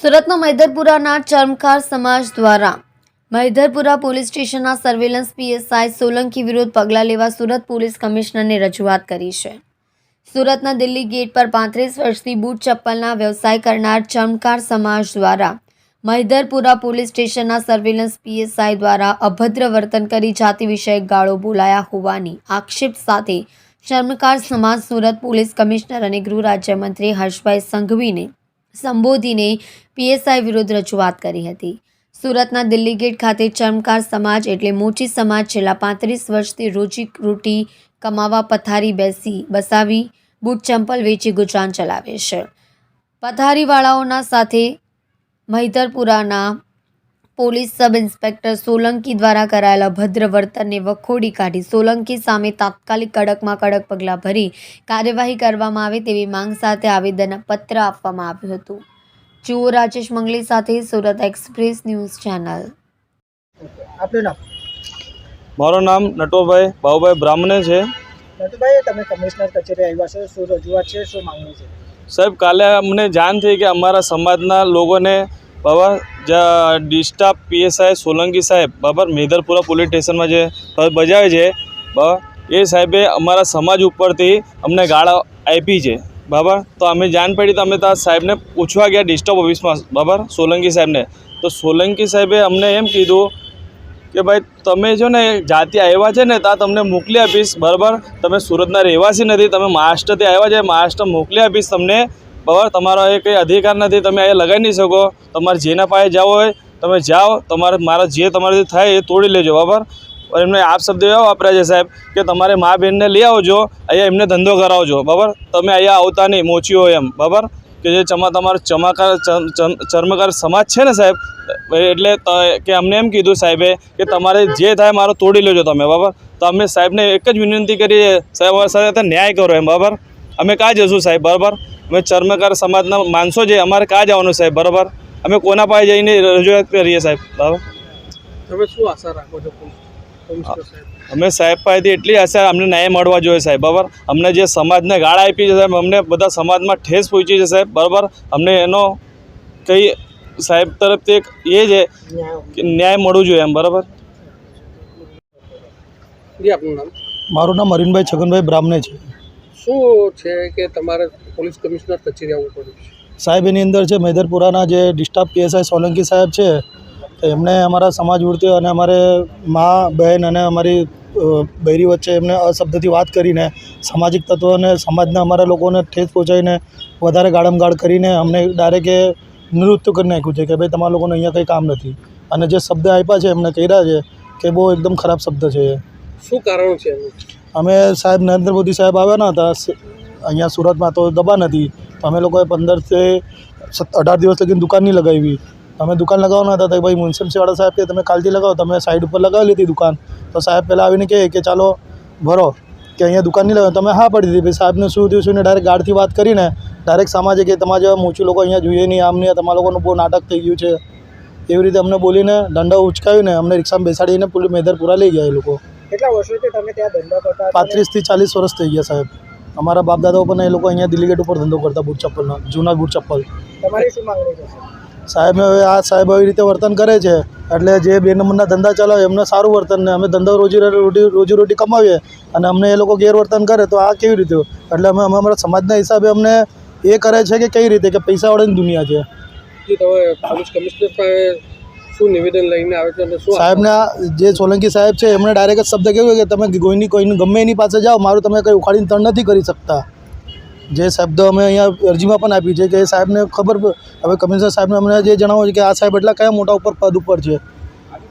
સુરતના મૈદરપુરાના ચર્મકાર સમાજ દ્વારા મૈધરપુરા પોલીસ સ્ટેશનના સર્વેલન્સ પીએસઆઈ સોલંકી વિરુદ્ધ પગલાં લેવા સુરત પોલીસ કમિશનરને રજૂઆત કરી છે. સુરતના દિલ્હી ગેટ પર પાંત્રીસ વર્ષથી બૂટ ચપ્પલના વ્યવસાય કરનાર ચમકાર સમાજ દ્વારા મહિધરપુરા પોલીસ સ્ટેશનના સર્વેલન્સ પીએસઆઈ દ્વારા અભદ્ર વર્તન કરી જાતિ વિષયક ગાળો બોલાયા હોવાની આક્ષેપ સાથે ચર્મકાર સમાજ સુરત પોલીસ કમિશનર અને ગૃહ રાજ્યમંત્રી હર્ષભાઈ સંઘવીને સંબોધીને પીએસઆઈ વિરુદ્ધ રજૂઆત કરી હતી. સુરતના દિલ્હી ગેટ ખાતે ચરમકાર સમાજ એટલે મોચી સમાજ છેલ્લા પાંત્રીસ વર્ષથી રોજી રોટી કમાવા પથારી બેસી બસાવી, બૂટ ચંપલ વેચી ગુજરાન ચલાવે છે. પથારીવાળાઓના સાથે મહિધરપુરાના પોલીસ સબ ઇન્સ્પેક્ટર સોલંકી દ્વારા કરાયેલા ભદ્ર વર્તનને વખોડી કાઢી સોલંકી સામે તાત્કાલિક કડકમાં કડક પગલાં ભરી કાર્યવાહી કરવામાં આવે તેવી માંગ સાથે આવેદનપત્ર આપવામાં આવ્યું હતું. જુઓ રાજેશ મંગલી સાથે સુરત એક્સપ્રેસ ન્યૂઝ ચેનલ. આપનું નામ? મારું નામ નટોભાઈ ભાવભાઈ બ્રાહ્મણે છે. નટુભાઈ તમે કમિશનર કચેરી આવ્યા છો શું રજૂઆત છે શું માંગણી છે? સાહેબ કાલે અમને જાણ થઈ કે અમારા સમાજના લોકોને બાબા જ્યાં ડિસ્ટાફ પીએસઆઈ સોલંકી સાહેબ બરાબર મેધરપુરા પોલીસ સ્ટેશનમાં જે ફરજ બજાવે છે બરાબર એ સાહેબે અમારા સમાજ ઉપરથી અમને ગાળા આપી છે. બરાબર તો અમે જાણ પડી તો અમે ત્યાં સાહેબને પૂછવા ગયા ડિસ્ટર્બ ઓફિસમાં બરાબર સોલંકી સાહેબને. તો સોલંકી સાહેબે અમને એમ કીધું કે ભાઈ, તમે જો ને જાતિ આવ્યા છે ને ત્યાં તમને મોકલી આપીશ, બરાબર? તમે સુરતના રહેવાસી નથી, તમે મહારાષ્ટ્રથી આવ્યા છે, મહારાષ્ટ્ર મોકલી આપીશ તમને બરાબર? તમારો એ કંઈ અધિકાર નથી, તમે અહીંયા લગાવી નહીં શકો. તમારે જેના પાસે જવું હોય, તમે જાઓ, તમારે મારા જે તમારાથી થાય એ તોડી લેજો, બરાબર? એમને આપ શબ્દ એવા વાપર્યા છે સાહેબ, કે તમારે મા બહેનને લઈ આવજો, અહીંયા એમને ધંધો કરાવજો, બરાબર? તમે અહીંયા આવતા નહીં, મોચી હોય એમ, બરાબર? કે જે ચમા તમારો ચમાકાર, ચમ- ચમ- ચર્મકાર સમાજ છે ને સાહેબ એટલે કે અમને એમ કીધું સાહેબે કે તમારે જે થાય મારો તોડી લેજો તમે, બરાબર? તો અમે સાહેબને એક જ વિનંતી કરીએ, સાહેબ સાથે ન્યાય કરો એમ, બરાબર? અમે કાં જશું સાહેબ, બરાબર? અમે ચર્મકાર સમાજના માણસો છે અમારે કાં જવાનું સાહેબ? બરાબર? અમે કોના પાસે જઈને રજૂઆત કરીએ સાહેબ? બરાબર? તમે શું આશા રાખો છો સાહેબ? અમે સાહેબ પાસેથી એટલી આશા અમને ન્યાય મળવા જોઈએ સાહેબ બરાબર? અમને જે સમાજને ગાળ આપી છે સાહેબ અમને બધા સમાજમાં ઠેસ પહોંચી છે સાહેબ બરાબર? અમને એનો કંઈ સાહેબ તરફથી એક એ છે કે ન્યાય મળવું જોઈએ એમ બરાબર? જી આપનું નામ? મારું નામ અરવિંદભાઈ છગનભાઈ બ્રાહ્મણે છે. શું છે કે તમારે પોલીસ કમિશનર કચેરી આવવું પડ્યું છે? સાહેબ એની અંદર છે મેદરપુરાના જે ડિસ્ટાફ પીએસઆઈ સોલંકી સાહેબ છે તો એમણે અમારા સમાજ વૃત્તિઓ અને અમારે મા બહેન અને અમારી બૈરી વચ્ચે એમને અશબ્દથી વાત કરીને સામાજિક તત્વોને સમાજના અમારા લોકોને ઠેસ પહોંચાડીને વધારે ગાળમગાળ કરીને અમને ડાયરેક્ટ એ નૃત્ય કરી નાખ્યું છે કે ભાઈ તમારા લોકોને અહીંયા કંઈ કામ નથી. અને જે શબ્દ આપ્યા છે એમણે કહ્યા છે કે બહુ એકદમ ખરાબ શબ્દ છે એ. શું કારણ છે અમે સાહેબ નરેન્દ્ર મોદી સાહેબ આવ્યા હતા અહીંયા સુરતમાં તો દબા હતી. તો અમે લોકોએ પંદરથી અઢાર દિવસ લગીને દુકાન નહીં લગાવી. અમે દુકાન લગાવવાના હતા તો ભાઈ મ્યુનિસિપલ્ટીવાળા સાહેબ કે તમે કાલથી લગાવો તમે સાઈડ ઉપર લગાવી લીધી દુકાન. તો સાહેબ પહેલાં આવીને કહે કે ચાલો ભરો કે અહીંયા દુકાન નહીં લગાવો. તમે હા પડી દીધી, ભાઈ સાહેબને શું થયું, શું ને ડાયરેક્ટ ગાઢથી વાત કરીને ડાયરેક્ટ સમાજે કે તમારા જેવા મોચું લોકો અહીંયા જોઈએ નહીં, આમ નહીં તમારા લોકોનું બહુ નાટક થઈ ગયું છે. એવી રીતે અમને બોલીને દંડો ઉચકાવીને અમને રિક્ષામાં બેસાડીને પુલ મેદરપુરા લઈ ગયા એ લોકો. કેટલા વર્ષોથી તમે ત્યાં ધંધો કરતા પાંત્રીસથી ચાલીસ વર્ષ થઈ ગયા સાહેબ. અમારા બાપ દાદા પણ એ લોકો અહીંયા દિલ્હી ગેટ ઉપર ધંધો કરતા બૂટ ચપ્પલનો જૂના બૂટ ચપ્પલ. તમારી શું માંગણી છે સાહેબ? હવે આ સાહેબ આવી રીતે વર્તન કરે છે એટલે જે બે નંબરના ધંધા ચલાવે એમને સારું વર્તન ને અમે ધંધો રોજી રોટી રોજી રોટી કમાવીએ અને અમને એ લોકો ગેરવર્તન કરે તો આ કેવી રીતે? એટલે અમે અમે અમારા સમાજના હિસાબે અમને એ કરે છે કે કઈ રીતે કે પૈસાવાળાની દુનિયા છે. તમે પોલીસ કમિશનર પાસે શું નિવેદન લઈને આવે છે અને શું સાહેબના જે સોલંકી સાહેબ છે, એમણે ડાયરેક્ટ શબ્દ કહ્યું કે તમે કોઈની કોઈની ગમે એની પાસે જાઓ, મારું તમે કંઈ ઉખાડીને તણ નથી કરી શકતા. જે શબ્દ અમે અહીંયા અરજીમાં પણ આપી છે કે સાહેબને ખબર હવે કમિશનર સાહેબને અમને જે જણાવ્યું છે કે આ સાહેબ એટલા કયા મોટા ઉપર પદ ઉપર છે?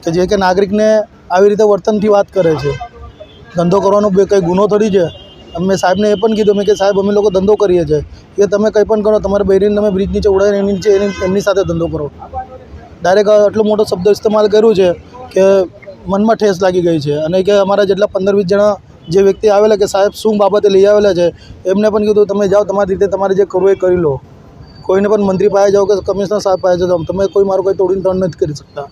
કે જે કે નાગરિકને આવી રીતે વર્તનથી વાત કરે છે. ધંધો કરવાનો કંઈ ગુનો થોડી છે? અમે સાહેબને એ પણ કીધું, મેં કે સાહેબ, અમે લોકો ધંધો કરીએ છીએ. એ તમે કંઈ પણ કરો, તમારે બહેરીને તમે બ્રિજની નીચે એની નીચે એમની સાથે ધંધો કરો. ડાયરેક્ટ આટલો મોટો શબ્દ ઇસ્તેમાલ કર્યું છે કે મનમાં ઠેસ લાગી ગઈ છે. અને કે અમારા જેટલા પંદર વીસ જણા જે વ્યક્તિ આવેલા કે સાહેબ શું બાબતે લઈ આવેલા છે, એમને પણ કીધું, તમે જાઓ, તમારી રીતે તમારે જે કરવું એ કરી લો. કોઈને પણ મંત્રી પાસે જાઓ કે કમિશનર સાહેબ પાસે જાઓ, તમે કોઈ મારું કોઈ તોડીને તોડ નથી કરી શકતા.